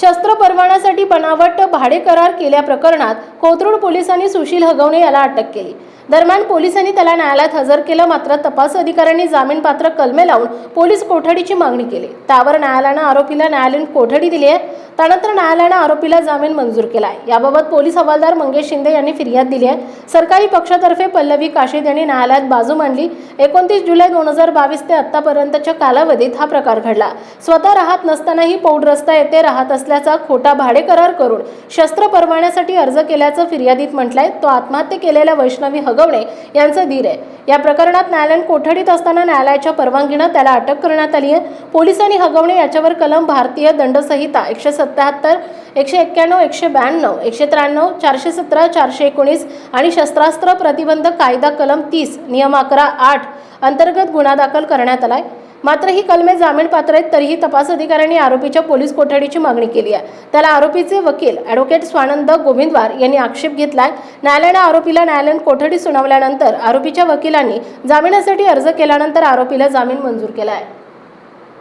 शस्त्र परवान्यासाठी बनावट भाडे करार केल्या प्रकरणात कोथरूड पोलिसांनी सुशील हगवणे याला अटक केली. दरम्यान पोलिसांनी त्याला न्यायालयात हजर केलं मात्र तपास अधिकाऱ्यांनी जामीनपात्र कलमे लावून पोलीस कोठडीची मागणी केली. त्यावर न्यायालयानं आरोपीला न्यायालयीन कोठडी दिली आहे. त्यानंतर न्यायालयानं आरोपीला जामीन मंजूर केला आहे याबाबत पोलीस हवालदार मंगेश शिंदे यांनी फिर्याद दिली आहे. सरकारी पक्षातर्फे पल्लवी काशीद यांनी न्यायालयात बाजू मांडली. एकोणतीस जुलै दोन हजार बावीस ते आतापर्यंतच्या कालावधीत हा प्रकार घडला. स्वतः राहत नसतानाही पौड रस्ता येथे राहत असल्याचा खोटा भाडे करार करून शस्त्र परवान्यासाठी अर्ज केल्याचं फिर्यादीत म्हटलंय. तो आत्महत्या केलेल्या वैष्णवी हगवणे यांचं धीर आहे. या प्रकरणात न्यायालयात कोठडीत असताना न्यायालयाच्या परवानगीनं त्याला अटक करण्यात आली आहे. पोलिसांनी हगवणे याच्यावर कलम भारतीय दंडसंहिता एकशे सत्याहत्तर एकशे एक्क्याण्णव एकशे ब्याण्णव एकशे त्र्याण्णव चारशे सतरा चारशे एकोणीस आणि शस्त्रास्त्र प्रतिबंध कायदा कलम तीस नियम अकरा आठ अंतर्गत गुन्हा दाखल करण्यात आलाय. मात्र ही कलमे जामीन पात्र आहेत तरीही तपास अधिकाऱ्यांनी आरोपीच्या पोलीस कोठडीची मागणी केली आहे. त्याला आरोपीचे वकील ॲडव्होकेट स्वानंद गोविंदवार यांनी आक्षेप घेतलाय. न्यायालयानं आरोपीला न्यायालयीन कोठडी सुनावल्यानंतर आरोपीच्या वकिलांनी जामिनासाठी अर्ज केल्यानंतर आरोपीला जामीन मंजूर केला आहे